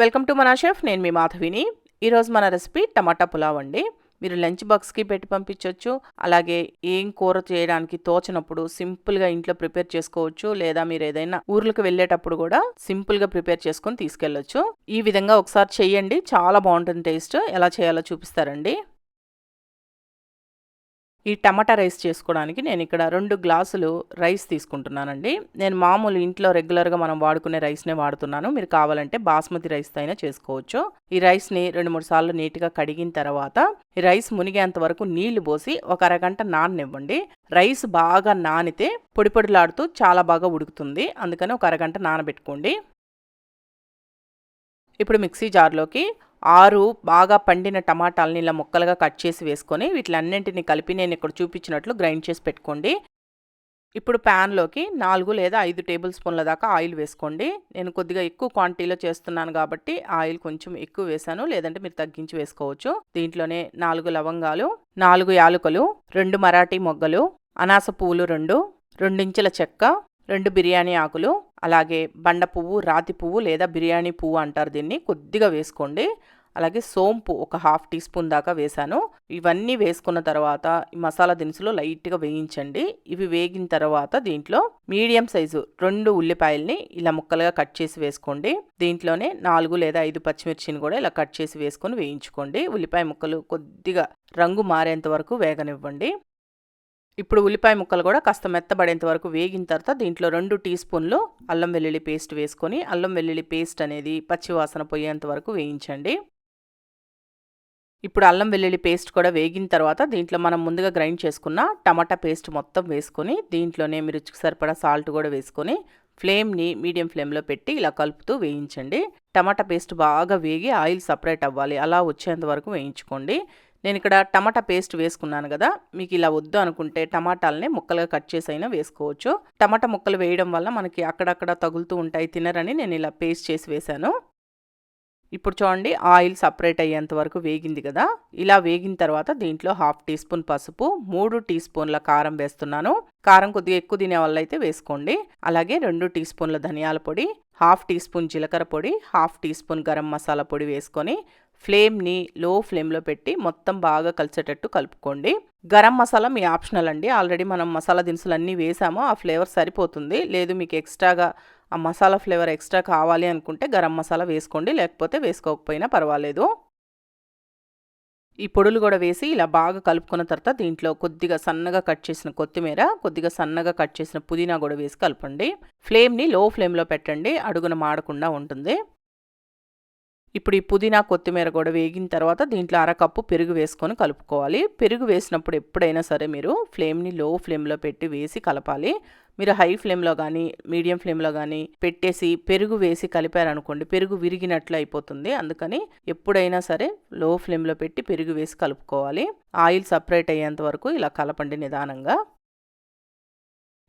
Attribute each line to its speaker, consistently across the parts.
Speaker 1: Welcome to మన chef నేను మీ మాధవిని. ఈరోజు మన రెసిపీ టమాటా పులావ్ అండి. మీరు లంచ్ బాక్స్కి పెట్టి పంపించవచ్చు అలాగే ఏం కూర చేయడానికి తోచినప్పుడు సింపుల్గా ఇంట్లో ప్రిపేర్ చేసుకోవచ్చు. లేదా మీరు ఏదైనా ఊర్లకు వెళ్ళేటప్పుడు కూడా సింపుల్గా ప్రిపేర్ చేసుకొని తీసుకెళ్ళొచ్చు. ఈ విధంగా ఒకసారి చేయండి చాలా బాగుంటుంది టేస్ట్. ఎలా చేయాలో చూపిస్తారండి. ఈ టమాటా రైస్ చేసుకోవడానికి నేను ఇక్కడ రెండు గ్లాసులు రైస్ తీసుకుంటున్నానండి. నేను మామూలు ఇంట్లో రెగ్యులర్గా మనం వాడుకునే రైస్నే వాడుతున్నాను. మీరు కావాలంటే బాస్మతి రైస్ అయినా చేసుకోవచ్చు. ఈ రైస్ని రెండు మూడు సార్లు నీట్గా కడిగిన తర్వాత ఈ రైస్ మునిగేంత వరకు నీళ్ళు పోసి ఒక అరగంట నాననివ్వండి. రైస్ బాగా నానితే పొడి పొడిలాడుతూ చాలా బాగా ఉడుకుతుంది. అందుకని ఒక అరగంట నానబెట్టుకోండి. ఇప్పుడు మిక్సీ జార్లోకి ఆరు బాగా పండిన టమాటాలని ఇలా ముక్కలుగా కట్ చేసి వేసుకొని వీటిలన్నింటినీ కలిపి నేను ఇక్కడ చూపించినట్లు గ్రైండ్ చేసి పెట్టుకోండి. ఇప్పుడు ప్యాన్లోకి నాలుగు లేదా ఐదు టేబుల్ స్పూన్ల దాకా ఆయిల్ వేసుకోండి. నేను కొద్దిగా ఎక్కువ క్వాంటిటీలో చేస్తున్నాను కాబట్టి ఆయిల్ కొంచెం ఎక్కువ వేశాను లేదంటే మీరు తగ్గించి వేసుకోవచ్చు. దీంట్లోనే నాలుగు లవంగాలు నాలుగు యాలుకలు రెండు మరాఠీ మొగ్గలు అనాస పువ్వులు రెండు రెండించెల చెక్క రెండు బిర్యానీ ఆకులు అలాగే బండ పువ్వు రాతి పువ్వు లేదా బిర్యానీ పువ్వు అంటారు దీన్ని. కొద్దిగా వేసుకోండి. అలాగే సోంపు ఒక హాఫ్ టీ స్పూన్ దాకా వేశాను. ఇవన్నీ వేసుకున్న తర్వాత ఈ మసాలా దినుసులు లైట్గా వేయించండి. ఇవి వేగిన తర్వాత దీంట్లో మీడియం సైజు రెండు ఉల్లిపాయల్ని ఇలా ముక్కలుగా కట్ చేసి వేసుకోండి. దీంట్లోనే నాలుగు లేదా ఐదు పచ్చిమిర్చిని కూడా ఇలా కట్ చేసి వేసుకొని వేయించుకోండి. ఉల్లిపాయ ముక్కలు కొద్దిగా రంగు మారేంత వరకు వేగనివ్వండి. ఇప్పుడు ఉల్లిపాయ ముక్కలు కూడా కాస్త మెత్తబడేంత వరకు వేగిన తర్వాత దీంట్లో రెండు టీ స్పూన్లు అల్లం వెల్లుల్లి పేస్ట్ వేసుకొని అల్లం వెల్లుల్లి పేస్ట్ అనేది పచ్చివాసన పోయేంత వరకు వేయించండి. ఇప్పుడు అల్లం వెల్లుల్లి పేస్ట్ కూడా వేగిన తర్వాత దీంట్లో మనం ముందుగా గ్రైండ్ చేసుకున్న టమాటా పేస్ట్ మొత్తం వేసుకొని దీంట్లోనే మీరు రుచికి సరిపడా సాల్ట్ కూడా వేసుకొని ఫ్లేమ్ని మీడియం ఫ్లేమ్లో పెట్టి ఇలా కలుపుతూ వేయించండి. టమాటా పేస్ట్ బాగా వేగి ఆయిల్ సపరేట్ అవ్వాలి. అలా వచ్చేంత వరకు వేయించుకోండి. నేను ఇక్కడ టమాటా పేస్ట్ వేసుకున్నాను కదా మీకు ఇలా వద్దు అనుకుంటే టమాటాలని ముక్కలుగా కట్ చేసి అయినా వేసుకోవచ్చు. టమాటా ముక్కలు వేయడం వల్ల మనకి అక్కడక్కడ తగులుతూ ఉంటాయి తినరని నేను ఇలా పేస్ట్ చేసి వేశాను. ఇప్పుడు చూడండి ఆయిల్ సపరేట్ అయ్యేంత వరకు వేగింది కదా. ఇలా వేగిన తర్వాత దీంట్లో హాఫ్ టీ స్పూన్ పసుపు మూడు టీ స్పూన్ల కారం వేస్తున్నాను. కారం కొద్దిగా ఎక్కువ తినే వాళ్ళు అయితే వేసుకోండి. అలాగే రెండు టీ స్పూన్ల ధనియాల పొడి హాఫ్ టీ స్పూన్ జీలకర్ర పొడి half teaspoon garam masala పొడి వేసుకొని ఫ్లేమ్ని లో ఫ్లేమ్లో పెట్టి మొత్తం బాగా కలిసేటట్టు కలుపుకోండి. గరం మసాలా మీ ఆప్షనల్ అండి. ఆల్రెడీ మనం మసాలా దినుసులు అన్నీ వేసామో ఆ ఫ్లేవర్ సరిపోతుంది. లేదు మీకు ఎక్స్ట్రాగా ఆ మసాలా ఫ్లేవర్ ఎక్స్ట్రా కావాలి అనుకుంటే గరం మసాలా వేసుకోండి లేకపోతే వేసుకోకపోయినా పర్వాలేదు. ఈ పొడులు కూడా వేసి ఇలా బాగా కలుపుకున్న తర్వాత దీంట్లో కొద్దిగా సన్నగా కట్ చేసిన కొత్తిమీర కొద్దిగా సన్నగా కట్ చేసిన పుదీనా కూడా వేసి కలపండి. ఫ్లేమ్ని లో ఫ్లేమ్లో పెట్టండి అడుగున మాడకుండా ఉంటుంది. ఇప్పుడు ఈ పుదీనా కొత్తిమీర కూడా వేగిన తర్వాత దీంట్లో అరకప్పు పెరుగు వేసుకొని కలుపుకోవాలి. పెరుగు వేసినప్పుడు ఎప్పుడైనా సరే మీరు ఫ్లేమ్ని లో ఫ్లేమ్లో పెట్టి వేసి కలపాలి. మీరు హై ఫ్లేమ్లో కానీ మీడియం ఫ్లేమ్లో కానీ పెట్టేసి పెరుగు వేసి కలిపారనుకోండి పెరుగు విరిగినట్లు అయిపోతుంది. అందుకని ఎప్పుడైనా సరే లో ఫ్లేమ్లో పెట్టి పెరుగు వేసి కలుపుకోవాలి. ఆయిల్ సపరేట్ అయ్యేంత వరకు ఇలా కలపండి నిదానంగా.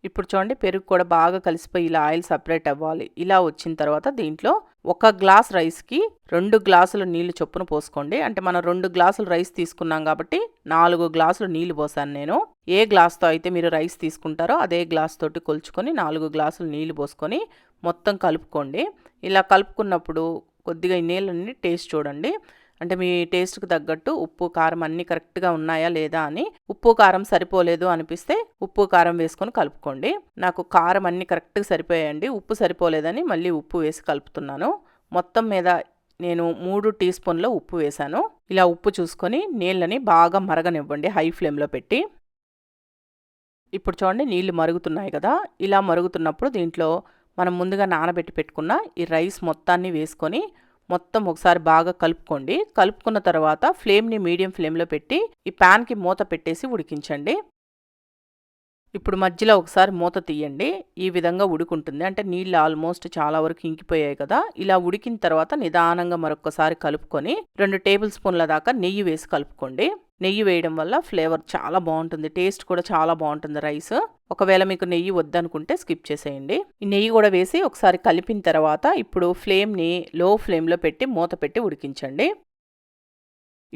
Speaker 1: ఇప్పుడు చూడండి పెరుగు కూడా బాగా కలిసిపోయి ఇలా ఆయిల్ సపరేట్ అవ్వాలి. ఇలా వచ్చిన తర్వాత దీంట్లో ఒక గ్లాస్ రైస్కి రెండు గ్లాసులు నీళ్ళు చొప్పున పోసుకోండి. అంటే మనం రెండు గ్లాసులు రైస్ తీసుకున్నాం కాబట్టి నాలుగు గ్లాసులు నీళ్ళు పోసాను నేను. ఏ గ్లాస్తో అయితే మీరు రైస్ తీసుకుంటారో అదే గ్లాస్ తోటి కొలుచుకొని నాలుగు గ్లాసులు నీళ్ళు పోసుకొని మొత్తం కలుపుకోండి. ఇలా కలుపుకున్నప్పుడు కొద్దిగా ఈ నీళ్ళని టేస్ట్ చూడండి. అంటే మీ టేస్ట్కి తగ్గట్టు ఉప్పు కారం అన్నీ కరెక్ట్గా ఉన్నాయా లేదా అని ఉప్పు కారం సరిపోలేదు అనిపిస్తే ఉప్పు కారం వేసుకొని కలుపుకోండి. నాకు కారం అన్నీ కరెక్ట్గా సరిపోయాయండి. ఉప్పు సరిపోలేదని మళ్ళీ ఉప్పు వేసి కలుపుతున్నాను. మొత్తం మీద నేను మూడు టీ స్పూన్ల ఉప్పు వేశాను ఇలా ఉప్పు చూసుకొని నీళ్ళని బాగా మరగనివ్వండి హై ఫ్లేమ్లో పెట్టి. ఇప్పుడు చూడండి నీళ్ళు మరుగుతున్నాయి కదా. ఇలా మరుగుతున్నప్పుడు దీంట్లో మనం ముందుగా నానబెట్టి పెట్టుకున్న ఈ రైస్ మొత్తాన్ని వేసుకొని మొత్తం ఒకసారి బాగా కలుపుకోండి. కలుపుకున్న తర్వాత ఫ్లేమ్ని మీడియం ఫ్లేమ్లో పెట్టి ఈ ప్యాన్కి మూత పెట్టేసి ఉడికించండి. ఇప్పుడు మధ్యలో ఒకసారి మూత తీయండి. ఈ విధంగా ఉడుకుంటుంది. అంటే నీళ్ళు ఆల్మోస్ట్ చాలా వరకు ఇంకిపోయాయి కదా. ఇలా ఉడికిన తర్వాత నిదానంగా మరొకసారి కలుపుకొని రెండు టేబుల్ స్పూన్ల దాకా నెయ్యి వేసి కలుపుకోండి. నెయ్యి వేయడం వల్ల ఫ్లేవర్ చాలా బాగుంటుంది. టేస్ట్ కూడా చాలా బాగుంటుంది రైస్. ఒకవేళ మీకు నెయ్యి వద్దనుకుంటే స్కిప్ చేసేయండి. ఈ నెయ్యి కూడా వేసి ఒకసారి కలిపిన తర్వాత ఇప్పుడు ఫ్లేమ్ని లో ఫ్లేమ్లో పెట్టి మూత పెట్టి ఉడికించండి.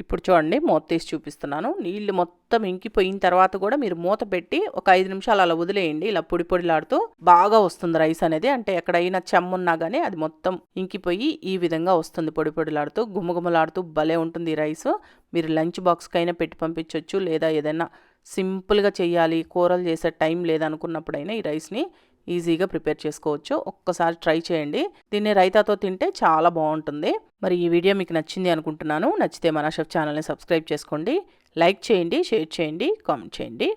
Speaker 1: ఇప్పుడు చూడండి మూత తీసి చూపిస్తున్నాను. నీళ్ళు మొత్తం ఇంకిపోయిన తర్వాత కూడా మీరు మూత పెట్టి ఒక ఐదు నిమిషాలు అలా వదిలేయండి. ఇలా పొడి పొడిలాడుతూ బాగా వస్తుంది రైస్ అనేది. అంటే ఎక్కడైనా చెమ్మున్నా కానీ అది మొత్తం ఇంకిపోయి ఈ విధంగా వస్తుంది పొడి పొడిలాడుతూ గుమగుమలాడుతూ భలే ఉంటుంది ఈ రైస్. మీరు లంచ్ బాక్స్కైనా పెట్టి పంపించవచ్చు లేదా ఏదైనా సింపుల్గా చేయాలి కూరలు చేసే టైం లేదనుకున్నప్పుడైనా ఈ రైస్ని ఈజీగా ప్రిపేర్ చేసుకోవచ్చు. ఒక్కసారి ట్రై చేయండి. దీన్ని రైతాతో తింటే చాలా బాగుంటుంది. మరి ఈ వీడియో మీకు నచ్చింది అనుకుంటున్నాను. నచ్చితే మన షెఫ్ ఛానల్ని సబ్స్క్రైబ్ చేసుకోండి. లైక్ చేయండి షేర్ చేయండి కామెంట్ చేయండి.